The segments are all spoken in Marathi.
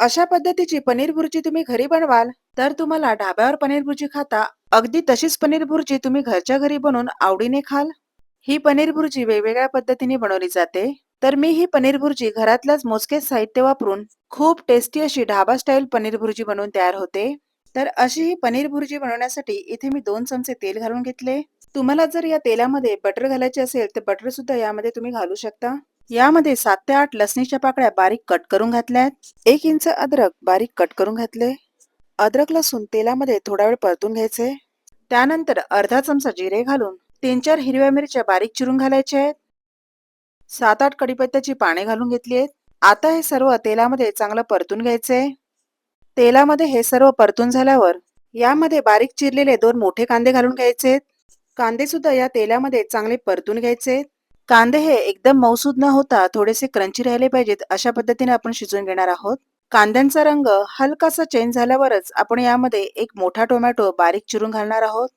अशा पद्धतीची पनीर भुर्जी तुम्ही घरी बनवाल तर तुम्हाला ढाब्यावर पनीर भुर्जी खाता. अगदी तशीच पनीर भुर्जी तुम्ही घरच्या घरी बनवून आवडीने खाल. ही पनीर भुर्जी वेगवेगळ्या पद्धतीने बनवली जाते. तर मी ही पनीर भुर्जी घरातलंच मोजकेच साहित्य वापरून खूप टेस्टी अशी ढाबा स्टाईल पनीर भुर्जी बनवून तयार होते. तर अशी ही पनीर भुर्जी बनवण्यासाठी इथे मी दोन चमचे तेल घालून घेतले. तुम्हाला जर या तेलामध्ये बटर घालायचे असेल तर बटर सुद्धा यामध्ये तुम्ही घालू शकता. यामध्ये सात ते आठ लसणीच्या पाकळ्या बारीक कट करून घातल्यात एक इंच अद्रक बारीक कट करून घातले. अद्रक लसूण तेलामध्ये थोडा वेळ परतून घ्यायचे. त्यानंतर अर्धा चमचा जिरे घालून तीन चार हिरव्या मिरच्या बारीक चिरून घालायच्या आहेत. सात आठ कडीपत्त्याची पाने घालून घेतली आहेत. आता हे सर्व तेलामध्ये चांगलं परतून घ्यायचे. तेलामध्ये हे सर्व परतून झाल्यावर यामध्ये बारीक चिरलेले दोन मोठे कांदे घालून घ्यायचे कांदे सुद्धा या तेलामध्ये चांगले परतून घ्यायचे कांदे हे एकदम मौसूद न होता थोडेसे क्रंची राहिले पाहिजेत अशा पद्धतीने आपण शिजवून घेणार आहोत. कांद्यांचा रंग हलकासा चेंज झाल्यावरच आपण यामध्ये एक मोठा टोमॅटो बारीक चिरून घालणार आहोत.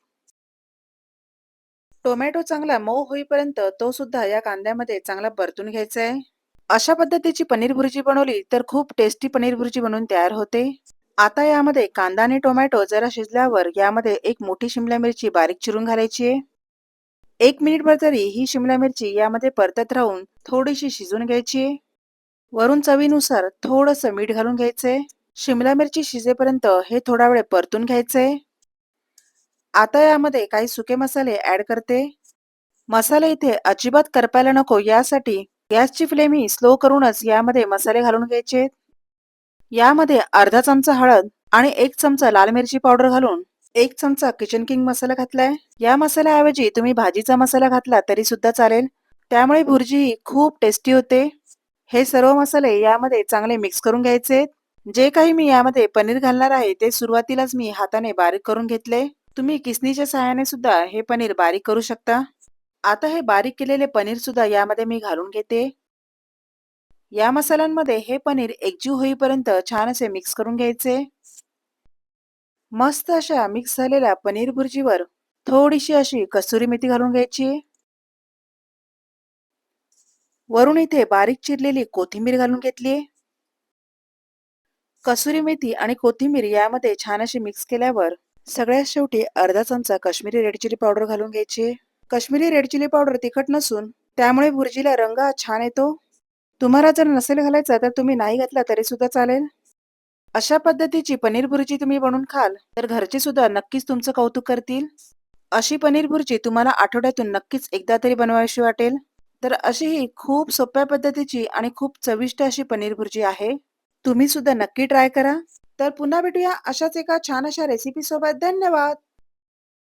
टोमॅटो चांगला मऊ होईपर्यंत तो सुद्धा या कांद्यामध्ये चांगला परतून घ्यायचा आहे. अशा पद्धतीची पनीर भुर्जी बनवली तर खूप टेस्टी पनीर भुर्जी बनवून तयार होते. आता यामध्ये कांदा आणि टोमॅटो जरा शिजल्यावर यामध्ये एक मोठी शिमला मिरची बारीक चिरून घालायची आहे. एक मिनिटभर तरी ही शिमला मिरची यामध्ये परतत राहून थोडीशी शिजून घ्यायची वरून चवीनुसार थोडंसं मीठ घालून घ्यायचे. शिमला मिरची शिजेपर्यंत हे थोडा वेळ परतून घ्यायचे. आता यामध्ये काही सुके मसाले ऍड करते. मसाले इथे अजिबात करपायला नको यासाठी गॅसची फ्लेम ही स्लो करूनच यामध्ये मसाले घालून घ्यायचे. यामध्ये अर्धा चमचा हळद आणि एक चमचा लाल मिरची पावडर घालून एक चमचा किचन किंग मसाला घातलाय. या मसाल्याऐवजी तुम्ही भाजीचा मसाला घातला तरी सुद्धा चालेल. त्यामुळे भुर्जी ही खूप टेस्टी होते. हे सर्व मसाले यामध्ये चांगले मिक्स करून घ्यायचे. जे काही मी यामध्ये पनीर घालणार आहे ते सुरुवातीलाच मी हाताने बारीक करून घेतले. तुम्ही किसनीच्या सहाय्याने सुद्धा हे पनीर बारीक करू शकता. आता हे बारीक केलेले पनीर सुद्धा यामध्ये मी घालून घेते. या मसाल्यांमध्ये हे पनीर एकजीव होईपर्यंत छान असे मिक्स करून घ्यायचे. मस्त अशा मिक्स झालेल्या पनीर भुर्जीवर थोडीशी अशी कसुरी मेथी घालून घ्यायची. वरून इथे बारीक चिरलेली कोथिंबीर घालून घेतली. कसुरी मेथी आणि कोथिंबीर यामध्ये छान अशी मिक्स केल्यावर सगळ्यात शेवटी अर्धा चमचा काश्मीरी रेड चिली पावडर घालून घ्यायची. काश्मीरी रेड चिली पावडर तिखट नसून त्यामुळे भुर्जीला रंग छान येतो. तुम्हाला जर नसेल घालायचा तर तुम्ही नाही घातला तरी सुद्धा चालेल. अशा पद्धतीची पनीर भुर्जी तुम्ही बनवून खाल. तर घरचे सुद्धा नक्कीच तुमचं कौतुक करतील. अशी पनीर भुर्जी तुम्हाला आठवड्यातून नक्कीच एकदा तरी बनवायची वाटेल. तर अशी ही खूप सोप्या पद्धतीची आणि खूप चविष्ट अशी पनीर भुर्जी आहे. तुम्ही सुद्धा नक्की ट्राय करा. तर पुन्हा भेटूया अशाच एका छान अशा रेसिपी सोबत. धन्यवाद!